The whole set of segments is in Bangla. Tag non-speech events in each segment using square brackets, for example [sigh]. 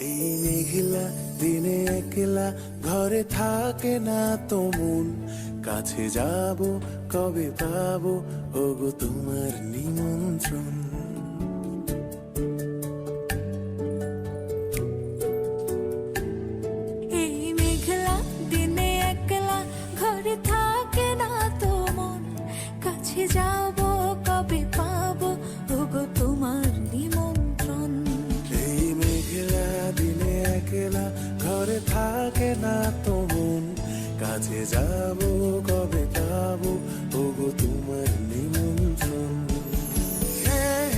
এই মেঘলা দিনে একলা ঘরে থাকে না তো কাছে যাব, কবে পাবো? ওগো তোমার নিমন্ত্রণ। কাছে যাব কবে পাবো ওগো তোমার নিমন্ত্রণ। Hey,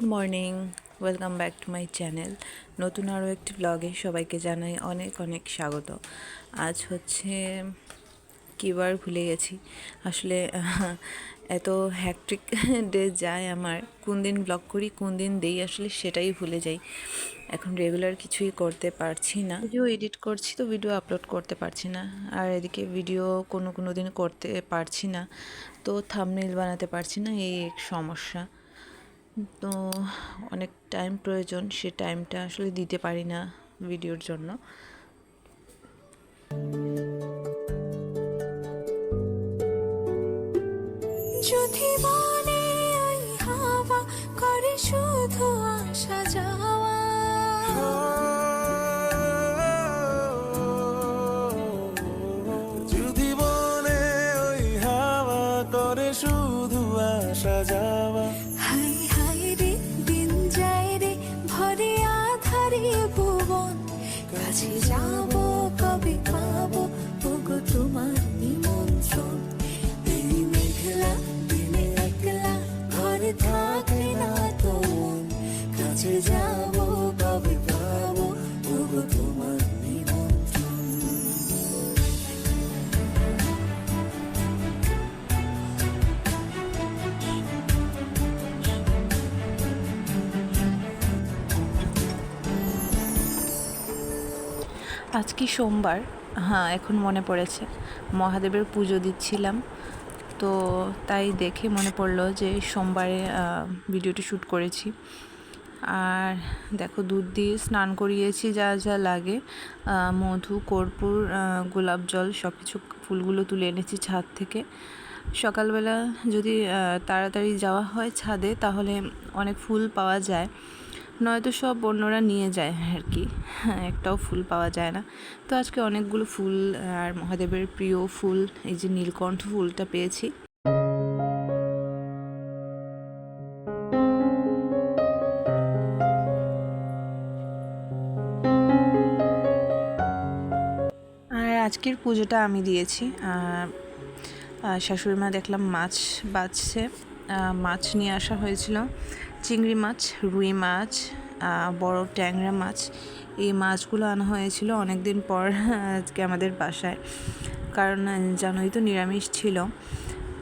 good morning, welcome back to my channel. নতুন আরও একটি ব্লগে সবাইকে জানাই অনেক অনেক স্বাগত। আজ হচ্ছে কিবার ভুলে গেছি। আসলে, [laughs] এত হ্যাকট্রিক ডে [laughs] যায় আমার। কোন দিন ব্লগ করি, কোন দিন দেই, আসলে সেটাই ভুলে যাই। এখন রেগুলার কিছুই করতে পারছি না। ভিডিও এডিট করছি তো ভিডিও আপলোড করতে পারছি না। আর এদিকে ভিডিও কোনো কোনো দিন করতে পারছি না। তো থামনেল বানাতে পারছি না, এই এক সমস্যা। তো অনেক টাইম প্রয়োজন সে টাইমটা আসলে দিতে পারি না ভিডিওর জন্য। যদি মনে হাওয়া করে শুধু আসা যাওয়া। যদি বনে ওই হাওয়া করে শুধু আসা যাওয়া। কাছে যাব আজকে সোমবার। হ্যাঁ এখন মনে পড়েছে। মহাদেবের পুজো দিচ্ছিলাম। তো তাই দেখে মনে পড়ল যে সোমবারে ভিডিওটি শ্যুট করেছি। আর দেখো দুধ দিয়ে স্নান করিয়েছি যা যা লাগে। মধু, কর্পূর গোলাপ জল সব কিছু ফুলগুলো তুলে এনেছি ছাদ থেকে। সকালবেলা যদি তাড়াতাড়ি যাওয়া হয় ছাদে, তাহলে অনেক ফুল পাওয়া যায়। নয়তো সব অন্যরা নিয়ে যায় আর কি। একটাও ফুল পাওয়া যায় না। তো আজকে অনেকগুলো ফুল আর মহাদেবের প্রিয় ফুল এই যে নীলকণ্ঠ ফুলটা পেয়েছি। আজকের পুজোটা আমি দিয়েছি। শাশুড়ি মা দেখলাম মাছ আহ, মাছ নিয়ে আসা হয়েছিল। চিংড়ি মাছ, রুই মাছ বড় ট্যাংরা মাছ, এই মাছগুলো আনা হয়েছিল অনেক দিন পর আজকে আমাদের বাসায়। কারণ জানোই তো নিরামিষ ছিল।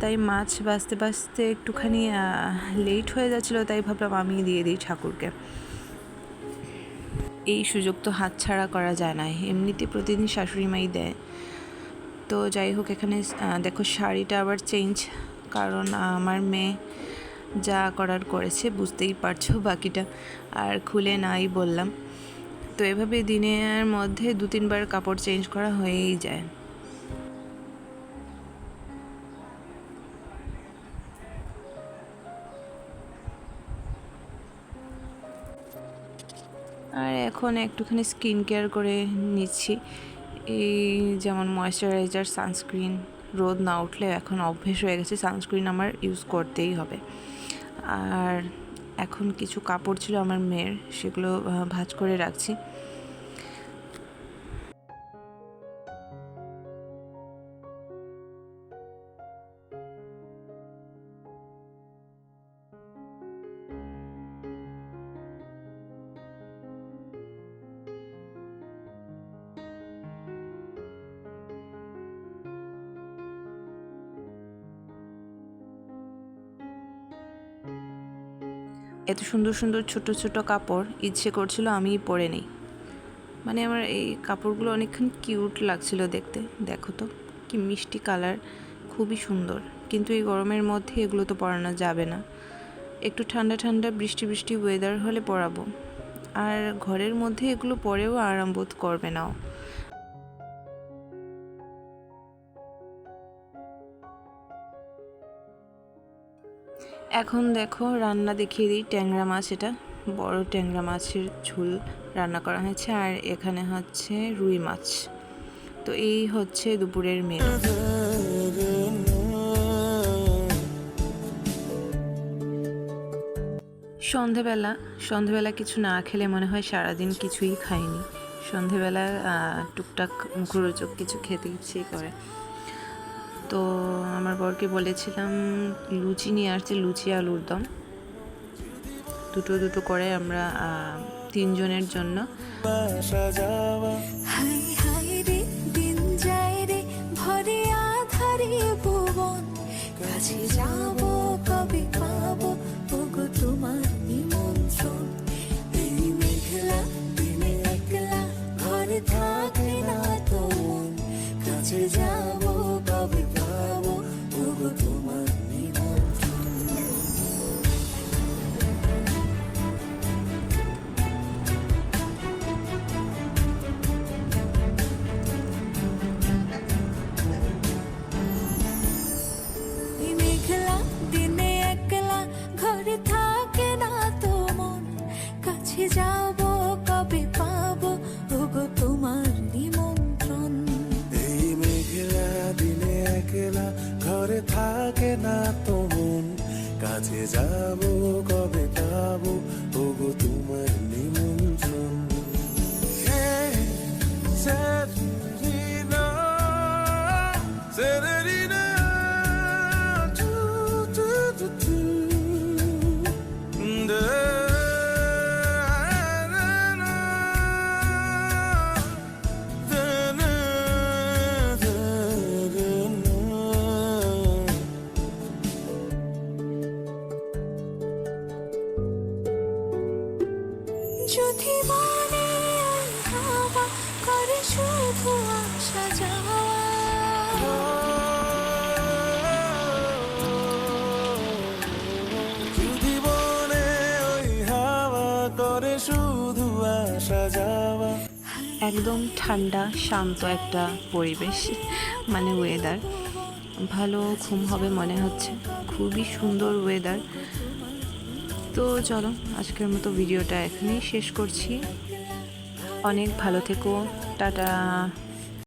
তাই মাছ বাঁচতে বাঁচতে একটুখানি লেট হয়ে যাচ্ছিল, তাই ভাবলাম আমি দিয়ে দিই ঠাকুরকে। এই সুযোগ তো হাতছাড়া করা যায় না, এমনিতে প্রতিদিন শাশুড়ি মাই দেয়। তো যাই হোক, এখানে দেখো শাড়িটা আবার চেঞ্জ কারণ আমার মেয়ে যা করার করেছে বুঝতেই পারছ বাকিটা। আর খুলে নাই বললাম। তো এভাবে দিনের মধ্যে দু তিনবার কাপড় চেঞ্জ করা হয়েই যায়। আর এখন একটুখানি স্কিন কেয়ার করে নিচ্ছি। এই যেমন ময়শ্চারাইজার, সানস্ক্রিন। রোদ না উঠলে এখন অভ্যেস হয়ে গেছে সানস্ক্রিন আমার ইউজ করতেই হবে। আর এখন কিছু কাপড় ছিল আমার মেয়ের, সেগুলো ভাজ করে রাখছি। এত সুন্দর সুন্দর ছোট ছোট কাপড় ইচ্ছে করছিল আমিই পরে নিই। মানে আমার এই কাপড়গুলো অনেকক্ষণ কিউট লাগছিল দেখতে। দেখো তো, কি মিষ্টি কালার খুবই সুন্দর। কিন্তু এই গরমের মধ্যে এগুলো তো পরানো যাবে না। একটু ঠান্ডা ঠান্ডা বৃষ্টি বৃষ্টি ওয়েদার হলে পরাবো। আর ঘরের মধ্যে এগুলো পরেও আরাম বোধ করবে নাও। এখন দেখো, রান্না দেখিয়ে দিই। ট্যাংরা মাছ এটা, বড় ট্যাংরা মাছের ঝোল রান্না করা হয়েছে। আর এখানে হচ্ছে রুই মাছ। তো এই হচ্ছে দুপুরের মেনু সন্ধেবেলা সন্ধেবেলা কিছু না খেলে মনে হয় সারাদিন কিছুই খাইনি। সন্ধেবেলা টুকটাক মুখরোচক কিছু খেতে ইচ্ছে করে। তো আমার বরকে বলেছিলাম, লুচি নিয়ে আসছে, লুচি আলুর দম দুটো দুটো করে আমরা তিনজনের জন্য। কাছে যাব, কবে পাবো তোমার নিমন্ত্রণ। যাব কবে পাবো ওগো তোমার নিমন্ত্রণ। হাওয়া একদম ঠান্ডা, শান্ত একটা পরিবেশ মানে ওয়েদার ভালো ঘুম হবে মনে হচ্ছে। খুবই সুন্দর ওয়েদার তো চলো, আজকের মতো ভিডিওটা এখানেই শেষ করছি। অনেক ভালো থেকো। টাটা।